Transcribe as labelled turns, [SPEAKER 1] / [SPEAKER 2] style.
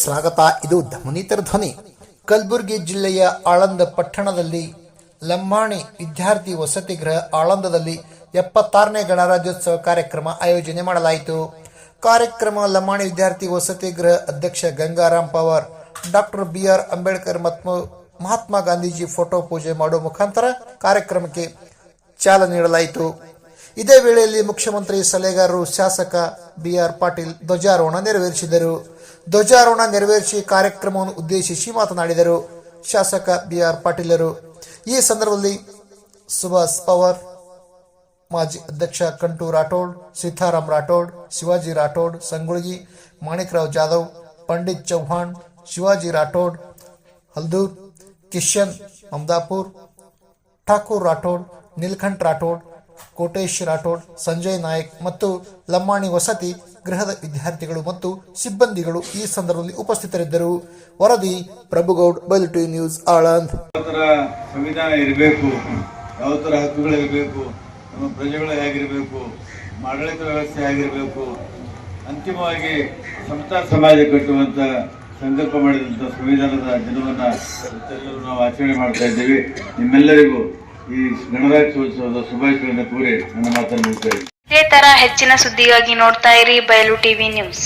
[SPEAKER 1] ಸ್ವಾಗತ. ಇದು ಧಮನಿತರ ಧ್ವನಿ. ಕಲಬುರಗಿ ಜಿಲ್ಲೆಯ ಆಳಂದ ಪಟ್ಟಣದಲ್ಲಿ ಲಂಬಾಣಿ ವಿದ್ಯಾರ್ಥಿ ವಸತಿ ಗೃಹ ಆಳಂದದಲ್ಲಿ ಎಪ್ಪತ್ತಾರನೇ ಗಣರಾಜ್ಯೋತ್ಸವ ಕಾರ್ಯಕ್ರಮ ಆಯೋಜನೆ ಮಾಡಲಾಯಿತು. ಕಾರ್ಯಕ್ರಮ ಲಂಬಾಣಿ ವಿದ್ಯಾರ್ಥಿ ವಸತಿ ಗೃಹ ಅಧ್ಯಕ್ಷ Gangaram Pawar, doctor B R Ambedkar ಮತ್ತು ಮಹಾತ್ಮ ಗಾಂಧೀಜಿ ಫೋಟೋ ಪೂಜೆ ಮಾಡುವ ಮುಖಾಂತರ ಕಾರ್ಯಕ್ರಮಕ್ಕೆ ಚಾಲನೆ ನೀಡಲಾಯಿತು. ಇದೇ ವೇಳೆಯಲ್ಲಿ ಮುಖ್ಯಮಂತ್ರಿ ಸಲಹೆಗಾರರು ಶಾಸಕ ಬಿಆರ್ ಪಾಟೀಲ್ ಧ್ವಜಾರೋಹಣ ನೆರವೇರಿಸಿದರು. ಧ್ವಜಾರೋಹಣ ನೆರವೇರಿಸಿ ಕಾರ್ಯಕ್ರಮವನ್ನು ಉದ್ದೇಶಿಸಿ ಮಾತನಾಡಿದರು ಶಾಸಕ ಬಿಆರ್ ಪಾಟೀಲರು. ಈ ಸಂದರ್ಭದಲ್ಲಿ ಸುಭಾಷ್ ಪವಾರ್, ಮಾಜಿ ಅಧ್ಯಕ್ಷ ಕಂಟು ರಾಠೋಡ್ ಸೀತಾರಾಮ್ ರಾಠೋಡ್, ಶಿವಾಜಿ ರಾಠೋಡ್ ಸಂಗೊಳಗಿ ಮಾಣಿಕರಾವ್ ಜಾಧವ್, ಪಂಡಿತ್ ಚೌಹಾಣ್, ಶಿವಾಜಿ ರಾಠೋಡ್, ಹಲ್ದೂರ್, ಕಿಶನ್ ಮಮದಾಪುರ್ ಠಾಕೂರ್ ರಾಠೋಡ್, ನೀಲ್ಕಂಠ್ ರಾಠೋಡ್ ಕೋಟೇಶ್ ರಾಠೋಡ್ ಸಂಜಯ್ ನಾಯಕ್ ಮತ್ತು ಲಮ್ಮಾಣಿ ವಸತಿ, ಗೃಹದ ವಿದ್ಯಾರ್ಥಿಗಳು ಮತ್ತು ಸಿಬ್ಬಂದಿಗಳು ಈ ಸಂದರ್ಭದಲ್ಲಿ ಉಪಸ್ಥಿತರಿದ್ದರು. ವರದಿ, ಪ್ರಭುಗೌಡ್, ಬೈಲ್ ನ್ಯೂಸ್, ಆಳಂದ್.
[SPEAKER 2] ಸಂವಿಧಾನ ಇರಬೇಕು ಯಾವ ಥರ ಹಕ್ಕುಗಳಿರಬೇಕು ನಮ್ಮ ಪ್ರಜೆಗಳು ಹೇಗಿರಬೇಕು ಆಡಳಿತ ವ್ಯವಸ್ಥೆ ಆಗಿರಬೇಕು, ಅಂತಿಮವಾಗಿ ಸಮತಾ ಸಮಾಜ ಕಟ್ಟುವಂಥ ಸಂಕಲ್ಪ ಮಾಡಿದಂಥ ಸಂವಿಧಾನದ ದಿನವನ್ನು ನಾವು ಆಚರಣೆ ಮಾಡ್ತಾ ಇದ್ದೀವಿ. ನಿಮ್ಮೆಲ್ಲರಿಗೂ ಈ.
[SPEAKER 3] ಇದೇ ತರ ಹೆಚ್ಚಿನ ಸುದ್ದಿಗಾಗಿ ನೋಡ್ತಾ ಇರಿ ಬಯಲು ಟಿವಿ ನ್ಯೂಸ್